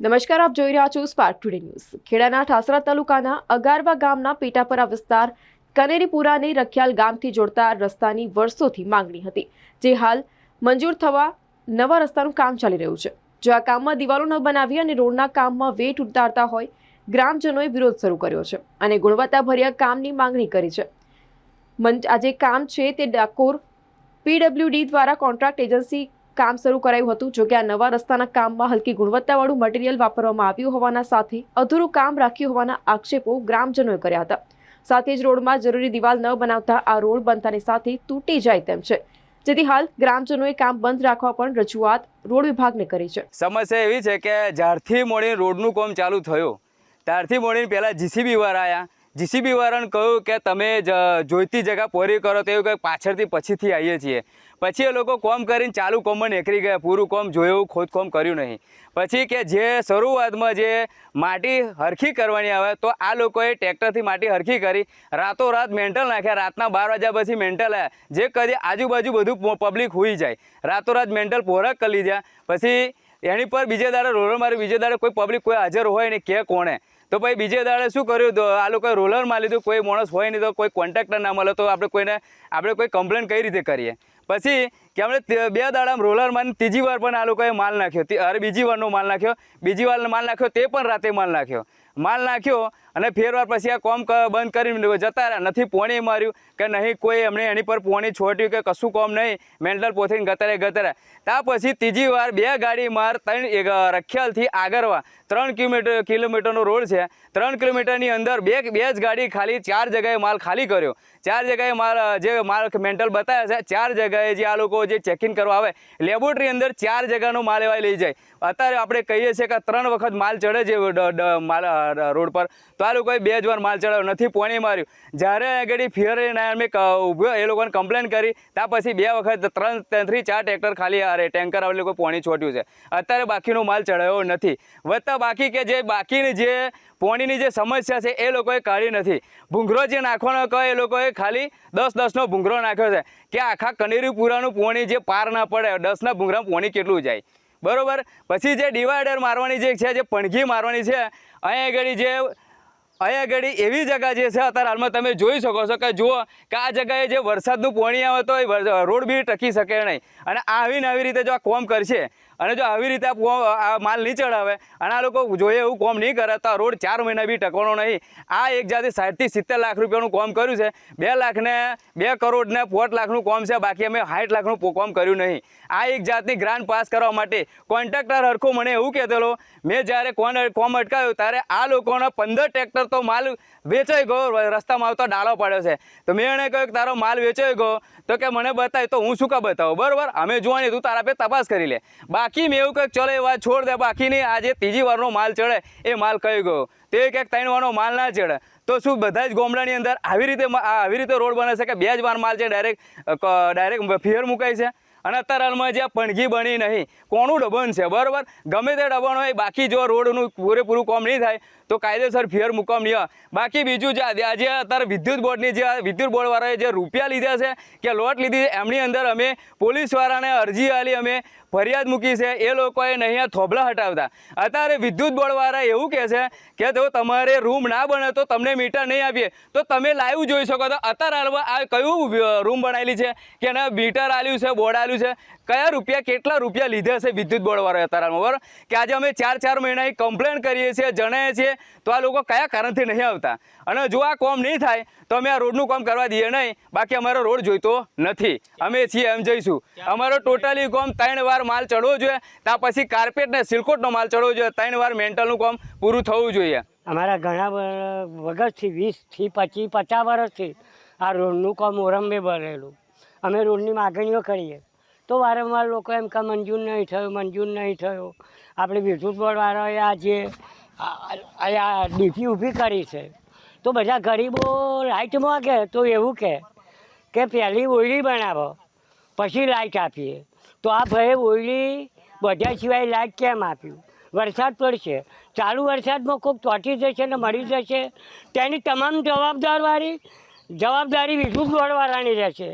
નમસ્કાર, આપ જોઈ રહ્યા છો સ્પાર્ક ટુડે ન્યૂઝ ખેડાના ઠાસરા તાલુકાના અગારવા ગામના પેટાપરા વિસ્તાર કનેરીપુરાને રખિયાલ ગામથી જોડતા રસ્તાની વર્ષોથી માંગણી હતી, જે હાલ મંજૂર થવા નવા રસ્તાનું કામ ચાલી રહ્યું છે. જો આ કામમાં દિવાલો ન બનાવી અને રોડના કામમાં વેટ ઉતારતા હોય, ગ્રામજનોએ વિરોધ શરૂ કર્યો છે અને ગુણવત્તાભર્યા કામની માંગણી કરી છે. મં- આ જે કામ છે તે ડાકોર પીડબ્લ્યુડી દ્વારા કોન્ટ્રાક્ટ એજન્સી કામ શરૂ કરાયું હતું. જો કે આ નવા રસ્તાના કામમાં હલકી ગુણવત્તાવાળું મટીરીયલ વાપરવામાં આવ્યું હોવાના સાથે અધૂરું કામ રાખ્યું હોવાના આક્ષેપો ગ્રામજનોએ કર્યા હતા. સાથે જ રોડમાં જરૂરી દિવાલ ન બનાવતા આ રોડ બનતાની સાથે તૂટી જાય તેમ છે. જેથી હાલ ગ્રામજનોએ કામ બંધ રાખવા પણ રજૂઆત રોડ વિભાગને કરી છે. સમસ્યા એવી છે કે જ્યારથી મોડી રોડનું કામ ચાલુ થયું, ત્યારથી મોડીને પહેલાં જીસીબી વાળા આવ્યા જીસીબી વાળાને કહ્યું કે તમે જોઈતી જગ્યા પૂરી કરો તો એવું કંઈક પાછળથી પછીથી આવીએ છીએ. પછી એ લોકો કોમ કરીને ચાલુ કોમમાં નીકળી ગયા. પૂરું કોમ જોયું ખોદકોમ કર્યું નહીં. પછી કે જે શરૂઆતમાં જે માટી હરખી કરવાની આવે તો આ લોકોએ ટ્રેક્ટરથી માટી હરખી કરી. રાતોરાત મેન્ટલ નાખ્યા. રાતના બાર વાગ્યા પછી મેન્ટલ આવ્યા જે કદી આજુબાજુ બધું પબ્લિક હોઈ જાય. રાતોરાત મેન્ટલ પોરક કરી લીધા. પછી એની પર બીજે દાડે રોલર મારી, બીજે દાડે કોઈ પબ્લિક કોઈ હાજર હોય ને કે કોણે? તો ભાઈ બીજે દાડે શું કર્યું? તો આ લોકોએ રોલરમાં લીધું, કોઈ માણસ હોય નહીં, તો કોઈ કોન્ટ્રાક્ટર ના મળે, તો આપણે કોઈને, આપણે કોઈ કમ્પ્લેન કઈ રીતે કરીએ? પછી કે આપણે બે દાડામાં રોલરમાં ત્રીજી વાર પણ આ લોકોએ માલ નાખ્યો. અરે બીજી વારનો માલ નાખ્યો. બીજી વાર માલ નાખ્યો, તે પણ રાતે માલ નાખ્યો. માલ નાખ્યો અને ફેરવાર પછી આ કોમ બંધ કરીને જતા રહ્યા. નથી પોણી માર્યું કે નહીં, કોઈ એમણે એની પર પોણી છોટ્યું કે કશું કોમ નહીં. મેન્ટલ પોથીને ગતરે ગતરે. ત્યાં પછી ત્રીજી વાર બે ગાડી માર, ત્રણ રખિયાલથી આગળવા ત્રણ કિલોમીટર, કિલોમીટરનો રોડ છે. ત્રણ કિલોમીટરની અંદર બે બે જ ગાડી ખાલી, ચાર જગાએ માલ ખાલી કર્યો. ચાર જગાએ માલ જે માલ મેન્ટલ બતાવ્યા છે, ચાર જગ્યાએ જે આ લોકો જે ચેકિંગ કરવા આવે, લેબોરેટરી અંદર ચાર જગ્યાનો માલ એવા લઈ જાય. અત્યારે આપણે કહીએ છીએ કે ત્રણ વખત માલ ચડે છે માલ રોડ પર. તો આ લોકોએ બે જ વાર માલ ચડાવ્યો, નથી પોણી માર્યું. જ્યારે આગળ ફિયર મેં ઊભો એ લોકોને કમ્પ્લેન કરી, ત્યાં પછી બે વખત ત્રણ ત્રણથી ચાર ટ્રેક્ટર ખાલી, અરે ટેન્કર આવેલું લોકો પોણી છોટ્યું છે. અત્યારે બાકીનો માલ ચડાવ્યો નથી. વત્તા બાકી કે જે બાકીની જે પોણીની જે સમસ્યા છે એ લોકોએ કાઢી નથી. ભૂંગરો જે નાખવાનો કહે એ લોકોએ ખાલી દસ દસનો ભૂંગરો નાખ્યો છે. કે આખા કનેરીપુરાનું પોણી જે પાર ના પડે, દસના ભૂંગરામાં પોણી કેટલું જાય? બરાબર? પછી જે ડિવાઈડર મારવાની જે છે, જે પણઘી મારવાની છે, અહીંયા આગળ જે, અહીંયા આગળ એવી જગા જે છે અત્યારે હાલમાં તમે જોઈ શકો છો કે જુઓ કે આ જગાએ જે વરસાદનું પોણી આવે તો રોડ બી ટકી શકે નહીં. અને આવીને આવી રીતે જો આ કોમ કરશે અને જો આવી રીતે આ માલ નહીં ચડાવે અને આ લોકો જોઈએ એવું કોમ નહીં કરે, તો રોડ ચાર મહિના બી ટકવાનો નહીં. આ એક જાતિ સાઠથી સિત્તેર લાખ રૂપિયાનું કોમ કર્યું છે. બે લાખને બે કરોડને પોટ લાખનું કોમ છે, બાકી અમે સાઠ લાખનું કોમ કર્યું નહીં. આ એક જાતની ગ્રાન્ટ પાસ કરવા માટે કોન્ટ્રાક્ટર હરખો મને એવું કહેતેલો, મેં જ્યારે કોન કોમ અટકાવ્યું, ત્યારે આ લોકોના પંદર ટ્રેક્ટર તો માલ વેચાઈ ગયો રસ્તામાં આવતો ડાળો પાડ્યો છે. તો મેં એને કહ્યું કે તારો માલ વેચાઈ ગયો. તો કે મને બતાય, તો હું શું કા બતાવું? બરાબર? અમે જોવાની, તું તારા પે તપાસ કરી લે. બાકી મેં એવું કંઈક ચલો એ વાત છોડ દે, બાકીની આજે ત્રીજી વારનો માલ ચડે, એ માલ કઈ ગયો? તે કંઈક ત્રણ વારનો માલ ના ચડે. તો શું બધા જ ગોમડાની અંદર આવી રીતે આવી રીતે રોડ બને છે કે બે જ વાર માલ છે, ડાયરેક્ટ ડાયરેક્ટ ફિયર મુકાય છે? અને અત્યારે હાલમાં જ્યાં પણઘી બની નહીં, કોનું ડબન છે? બરાબર? ગમે તે ડબન હોય, બાકી જો રોડનું પૂરેપૂરું કામ નહીં થાય, તો કાયદેસર ફિયર મુકામ નહીં બાકી બીજું જે આજે અત્યારે વિદ્યુત બોર્ડની જે વિદ્યુત બોર્ડવાળાએ જે રૂપિયા લીધા છે, કે લોટ લીધી એમની અંદર અમે પોલીસવાળાને અરજી આલી, અમે ફરિયાદ મૂકી છે, એ લોકોએ આ થોભલા હટાવતા. અત્યારે વિદ્યુત બોર્ડવાળા એવું કહે છે કે જો તમારે રૂમ ના બને તો તમને મીટર નહીં આપીએ. તો તમે લાઈવ જોઈ શકો તો અત્યારે હાલમાં આ કયું રૂમ બનાવેલી છે? કે એના મીટર આલ્યું છે, બોર્ડ આલ્યું છે? કયા રૂપિયા, કેટલા રૂપિયા લીધા છે વિદ્યુત બોર્ડવાળાએ અત્યારે બરાબર? કે આજે અમે ચાર ચાર મહિનાની કમ્પ્લેન કરીએ છીએ, જણાવીએ છીએ, તો આ લોકો કયા કારણથી નહીં આવતા? અને જો આ કોમ નહીં થાય તો અમે આ રોડનું કામ કરવા દઈએ નહીં બાકી અમારો રોડ જોઈતો નથી અમે છીએ એમ જઈશું અમારો ટોટલી કોમ ત્રણ વાર માલ ચડવો જોઈએ ત્યાં પછી કાર્પેટ ને સિલકોટનો માલ ચડવો જોઈએ ત્રણ વાર મેન્ટલનું કામ પૂરું થવું જોઈએ અમારા ઘણા વગરથી વીસથી પચીસ પચાસ વર્ષથી આ રોડનું કામ ઓરંબે ભરેલું અમે રોડની માગણીઓ કરીએ તો વારંવાર લોકો એમ કે મંજૂર નહીં થયો મંજૂર નહીં થયો આપણે વિદ્યુત બોર્ડવાળાએ આ જે આ- આ ડીપી ઊભી કરી છે તો બધા ગરીબો લાઇટ માગે તો એવું કહે કે પહેલી ઓયડી બનાવો, પછી લાઇટ આપીએ. તો આ ભાઈ ઓયડી બધા સિવાય લાઇટ કેમ આપ્યું? વરસાદ પડશે. ચાલુ વરસાદમાં કોઈક ચોંટી જશે ને મળી જશે? તેની તમામ જવાબદારવાળી જવાબદારી વિદ્યુત દોડવાળાની રહેશે.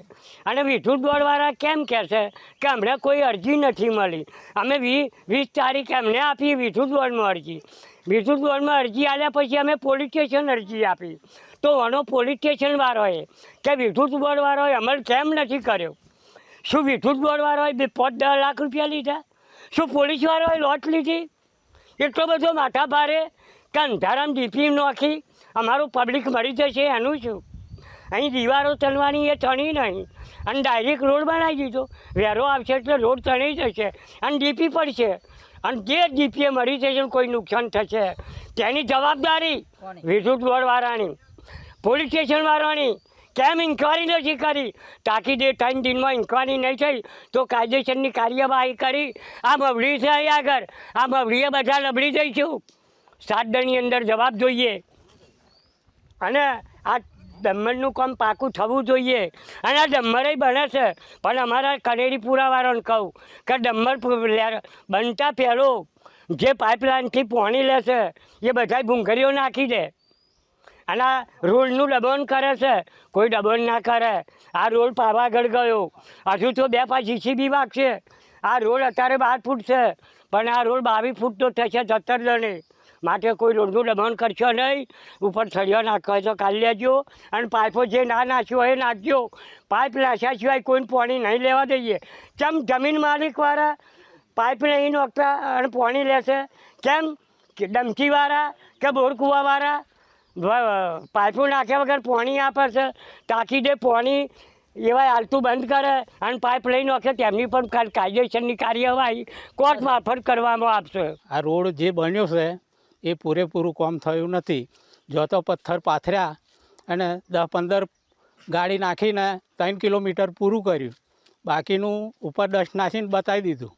અને વિદ્યુત દોડવાળા કેમ કહેશે કે અમને કોઈ અરજી નથી મળી? અમે વીસ તારીખ એમને આપી વિદ્યુત દોડમાં અરજી. વિદ્યુત બોર્ડમાં અરજી આપ્યા પછી અમે પોલીસ સ્ટેશન અરજી આપી. તો આનો પોલીસ સ્ટેશનવાળોએ કે વિદ્યુત બોર્ડવાળોએ અમલ કેમ નથી કર્યો? શું વિદ્યુત બોર્ડવાળોએ બે પાંચ દસ લાખ રૂપિયા લીધા? શું પોલીસવાળાએ લોટ લીધી? એટલો બધો માથા ભારે કે અંધારામ ડીપી નાખી અમારું પબ્લિક મરી જશે એનું શું? અહીં દીવારો ચલવાની એ ચણી નહીં. અને ડાયરેક્ટ રોડ બનાવી દીધો. વેરો આવશે એટલે રોડ ચણી જશે. અને ડીપી પડશે. અને જે ડીપીએ મરી જશે કોઈ નુકસાન થશે તેની જવાબદારી વિદ્યુત બોર્ડવાળાની પોલીસ સ્ટેશનવાળાની કેમ ઇન્કવાયરી નથી કરી? તાકી દે ત્રણ દિનમાં ઇન્કવાયરી નહીં થઈ તો કાયદેસરની કાર્યવાહી કરી. આ બબડી છે અહીં આગળ. આ બબડીએ બધા લબડી જઈશું સાત દળની અંદર જવાબ જોઈએ. અને આ ડમ્મરનું કામ પાકું થવું જોઈએ. અને આ ડમ્મરે બને છે. પણ અમારા કનેરી પુરાવાળાને કહું કે ડમ્મર લે- બનતા પહેલો જે પાઇપલાઇનથી પાણી લેશે એ બધાય ભૂંગરીઓ નાખી દે. અને આ રોડનું દબાણ કરે છે. કોઈ દબાણ ના કરે. આ રોડ પાવાગઢ ગયો. હજુ તો બે પાંચ જીસીબી વાગશે. આ રોડ અત્યારે બાર ફૂટ છે. પણ આ રોડ બાવીસ ફૂટ તો થશે સત્તર દણે માટે કોઈ રોડનું દબાણ કરશો નહીં. ઉપર સળિયો નાખો તો કાઢી લેજો. અને પાઇપો જે ના નાખ્યો એ નાખજો. પાઇપ નાખ્યા સિવાય કોઈને પાણી નહીં લેવા દઈએ. કેમ જમીન માલિકવાળા પાઇપ નહીં નોખતા અને પાણી લેશે? કેમ? કે ડમકીવાળા કે બોરકુવાવાળા? પાઇપો નાખ્યા વગર પાણી આપે છે તાકીદે પાણી એવા હાલતું બંધ કરે અને પાઇપ લઈ નાખે, તેમની પણ કાયદેસરની કાર્યવાહી કોર્ટ મારફત કરવામાં આવશે. આ રોડ જે બન્યો છે એ પૂરેપૂરું કામ થયું નથી. જો તો પથ્થર પાથર્યા અને દસ પંદર ગાડી નાખીને ત્રણ કિલોમીટર પૂરું કર્યું. બાકીનું ઉપર ડસ્ટ નાખીને બતાવી દીધું.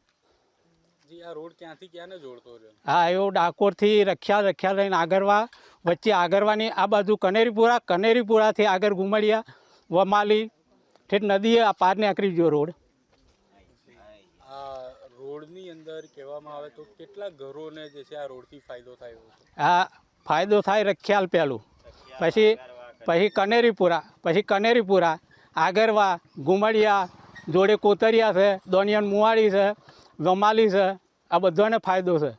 હા એવો ડાકોરથી રખ્યા રખ્યા લઈને આગરવા વચ્ચે આગરવાની આ બાજુ કનેરીપુરા કનેરીપુરાથી આગળ ઘુમડિયા વમાલી ઠેઠ નદીએ આ પારને આકરી ગયો રોડ. અંદર કહેવામાં આવે તો કેટલા ઘરોને જે છે આ રોડથી ફાયદો થાય છે? આ ફાયદો થાય રખિયાલ પહેલું. પછી પછી કનેરીપુરા પછી કનેરીપુરા આગરવા ગુમડિયા જોડે કોતરિયા છે દોનિયન મુવાડી છે વમાલી છે આ બધાને ફાયદો છે.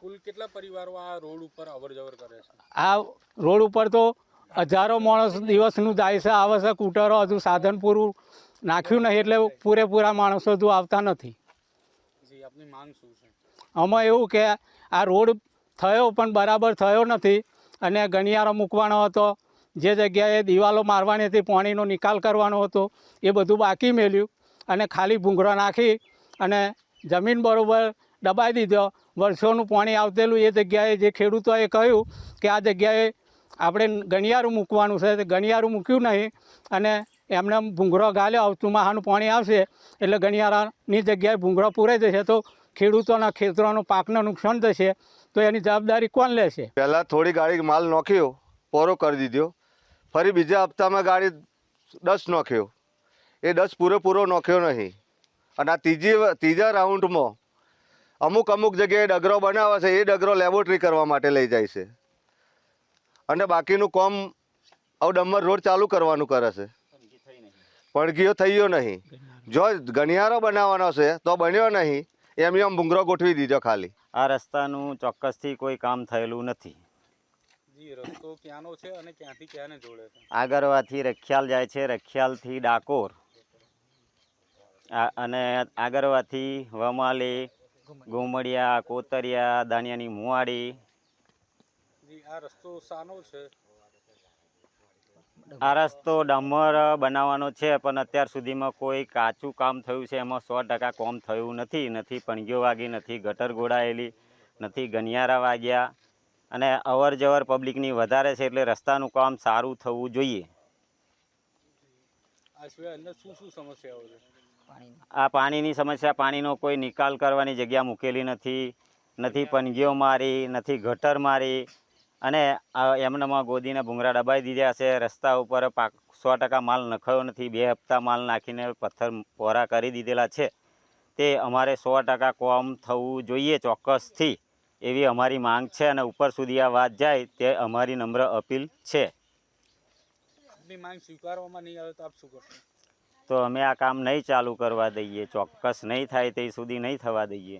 કુલ કેટલા પરિવારો આ રોડ ઉપર અવર જવર કરે છે? આ રોડ ઉપર તો હજારો માણસ દિવસનું જાય છે આવે છે કૂટરો હજુ સાધન પૂરું નાખ્યું નહીં એટલે પૂરેપૂરા માણસો હજુ આવતા નથી. આપની માંગ શું છે? આમાં એવું કે આ રોડ થયો પણ બરાબર થયો નથી અને ગણિયારો મૂકવાનો હતો. જે જગ્યાએ દિવાલો મારવાની હતી, પાણીનો નિકાલ કરવાનો હતો, એ બધું બાકી મેલ્યું અને ખાલી ભૂંગળો નાખી અને જમીન બરોબર દબાઈ દીધો. વર્ષોનું પાણી આવતેલું એ જગ્યાએ જે ખેડૂતોએ કહ્યું કે આ જગ્યાએ આપણે ગણિયારું મૂકવાનું છે. તે ગણિયારું મૂક્યું નહીં અને એમને ભૂંગળો ગાલ્યો આવતુંમાં હાનું પાણી આવશે, એટલે ગણિયારાની જગ્યાએ ભૂંગળો પૂરાઈ જશે તો ખેડૂતોના ખેતરોનું પાકને નુકસાન થશે. તો એની જવાબદારી કોણ લેશે? પહેલાં થોડી ગાડી માલ નોખ્યો, પોરો કરી દીધો. ફરી બીજા હપ્તામાં ગાડી દસ નોખ્યો. એ દસ પૂરેપૂરો નોખ્યો નહીં. અને આ ત્રીજી ત્રીજા રાઉન્ડમાં અમુક અમુક જગ્યાએ ડગરો બનાવે છે, એ ડગરો લેબોરેટરી કરવા માટે લઈ જાય છે. અને બાકીનું કોમ હવે ડમ્મર રોડ ચાલુ કરવાનું કરે છે. પડઘીઓ થયો નહીં. જો ગણિયારો બનાવવાનો છે તો બન્યો નહીં. એમ એમ ભૂંગરો ગોઠવી દીધો ખાલી. આ રસ્તાનું ચોક્કસથી કોઈ કામ થયેલું નથી. જી રસ્તો ક્યાંનો છે અને ક્યાંથી ક્યાંને જોડે છે? આગરવાથી રખિયાલ જાય છે રખિયાલથી ડાકોર. અને આગરવાથી વમાલી ઘુમડિયા કોતરિયા દાણિયાની મુવાડી. આ રસ્તો સાનો છે. આ રસ્તો ડમર બનાવવાનો છે પણ અત્યાર સુધીમાં કોઈ કાચું કામ થયું છે. એમાં સો ટકા કામ થયું નથી. નથી પણગીઓ વાગી નથી ગટર ગોળાયેલી નથી ગનિયારા વાગ્યા. અને અવર જવર પબ્લિકની વધારે છે એટલે રસ્તાનું કામ સારું થવું જોઈએ. આ પાણીની સમસ્યા પાણીનો કોઈ નિકાલ કરવાની જગ્યા મૂકેલી નથી. નથી પનગીઓ મારી નથી ગટર મારી. અને આ એમનામાં ગોદીના ભૂંગરા દબાઈ દીધા છે. રસ્તા ઉપર પાક સો ટકા માલ નખાયો નથી. બે હપ્તા માલ નાખીને પથ્થર પોરા કરી દીધેલા છે. તે અમારે સો ટકા કોમ થવું જોઈએ ચોક્કસથી એવી અમારી માંગ છે અને ઉપર સુધી આ વાત જાય તે અમારી નમ્ર અપીલ છે. આપની માંગ સ્વીકારવામાં નહીં આવે તો આપ શું કરશો? તો અમે આ કામ નહીં ચાલુ કરવા દઈએ. ચોક્કસ નહીં થાય તે સુધી નહીં થવા દઈએ.